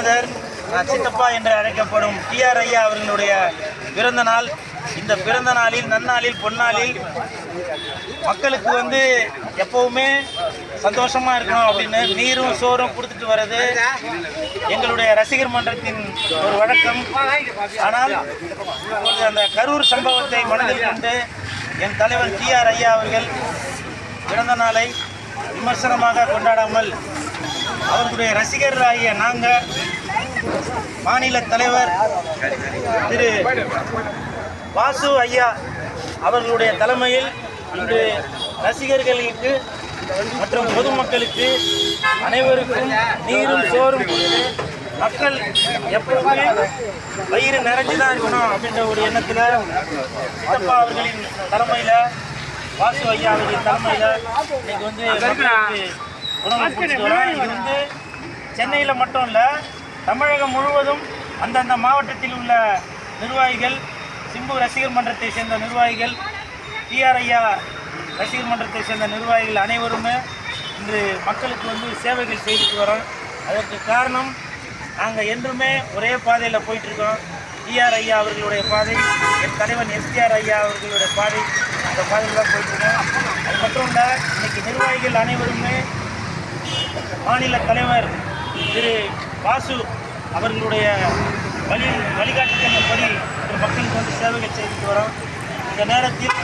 குருநாதர் சித்தப்பா என்று அழைக்கப்படும் டிஆர் ஐயா அவர்களுடைய பிறந்த நாள். இந்த பிறந்த நாளில் நன்னாளில் பொன்னாளில் மக்களுக்கு வந்து எப்பவுமே சந்தோஷமா இருக்கணும் அப்படின்னு நீரும் சோறும் கொடுத்துட்டு வர்றது எங்களுடைய ரசிகர் மன்றத்தின் ஒரு வழக்கம். ஆனால் இப்பொழுது அந்த கரூர் சம்பவத்தை மனதில் கொண்டு என் தலைவர் டிஆர் ஐயா அவர்கள் பிறந்த நாளை விமர்சனமாக கொண்டாடாமல் அவர்களுடைய ரசிகர்களாகிய நாங்கள் மாநில தலைவர் திரு வாசு ஐயா அவர்களுடைய தலைமையில் இன்று ரசிகர்களுக்கு மற்றும் பொதுமக்களுக்கு அனைவருக்கும் நீரும் சோறும் மக்கள் எப்பவுமே வயிறு நிறைஞ்சு தான் இருக்கணும் அப்படின்ற ஒரு எண்ணத்தில் அப்பா அவர்களின் தலைமையில் வாசு ஐயா அவர்களின் தலைமையில் இன்னைக்கு வந்து உணவு வரோம் இது வந்து சென்னையில் மட்டும் இல்லை தமிழகம் முழுவதும் அந்தந்த மாவட்டத்தில் உள்ள நிர்வாகிகள் சிம்பு ரசிகர் மன்றத்தை சேர்ந்த நிர்வாகிகள் டிஆர் ஐயா ரசிகர் மன்றத்தை சேர்ந்த நிர்வாகிகள் அனைவருமே இன்று மக்களுக்கு வந்து சேவைகள் செய்துட்டு வரோம். அதற்கு காரணம் நாங்கள் என்றுமே ஒரே பாதையில் போயிட்டுருக்கோம் டிஆர் ஐயா அவர்களுடைய பாதை என் தலைவன் எஸ்டிஆர் ஐயா அவர்களுடைய பாதை. அந்த போயிட்டுருக்கோம். அது மட்டும் இல்லை இன்னைக்கு நிர்வாகிகள் அனைவருமே மாநில தலைவர் திரு வாசு அவர்களுடைய வழி வழிகாட்டுதலின்படி ஒரு மக்களுக்கு வந்து சேவைகள் செய்துட்டு வரோம். இந்த நேரத்தில்